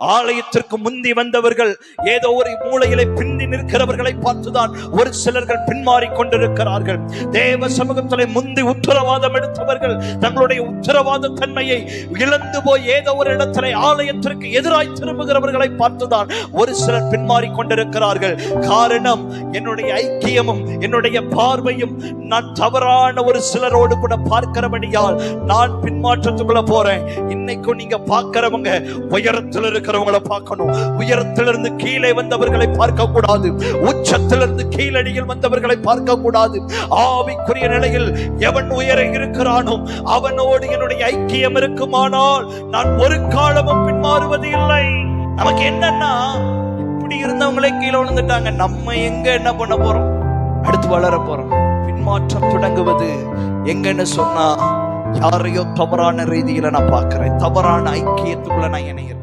ஆலயத்திற்கு முந்தி வந்தவர்கள் ஏதோ ஒரு மூலையிலே பிந்தி நிற்கிறவர்களை பார்த்துதான் ஒரு சிலர்கள் பின்மாறி கொண்டிருக்கிறார்கள். தேவ சமூகத்திலே முந்தி உத்தரவாதம் எடுத்தவர்கள் தங்களுடைய உத்தரவாத தன்மையை இழந்து போய் ஏதோ ஒரு இடத்திலே ஆலயத்திற்கு எதிராய் திரும்புகிறவர்களை பார்த்துதான் ஒரு சிலர் பின்மாறி கொண்டிருக்கிறார்கள். காரணம் என்னுடைய ஐக்கியமும் என்னுடைய பார்வையும் நான் தவறான ஒரு சிலரோடு கூட பார்க்கிறபடியால் நான் பின்மாற்றத்துக்குள்ள போறேன். இன்னைக்கும் நீங்க பார்க்கிறவங்க உயரத்தில் இருக்கிறவங்களை பார்க்கணும். உயரத்திலிருந்து கீழே வந்தவர்களை பார்க்க கூடாது உச்சத்திலிருந்து கீழடியில் வந்தவர்களை பார்க்க கூடாது ஆவிக்குரிய நிலையில் எவன் உயர இருக்கிறானோ அவனோடு என்னுடைய ஐக்கியம் இருக்குமானால் நான் ஒரு காலமும் பின்மாறுவது இல்லை. நமக்கு என்னன்னா இப்படி இருந்தவங்களே கீழே விழுந்துட்டாங்க. நம்ம எங்க என்ன பண்ண போறோம்? அடுத்து வளர போறோம். பின்மாற்றம் தொடங்குவது எங்கன்னு சொன்னா யாரையோ தவறான ரீதியில நான் பாக்குறேன் தவறான ஐக்கியத்துக்குள்ள நான் இணைகிறேன்.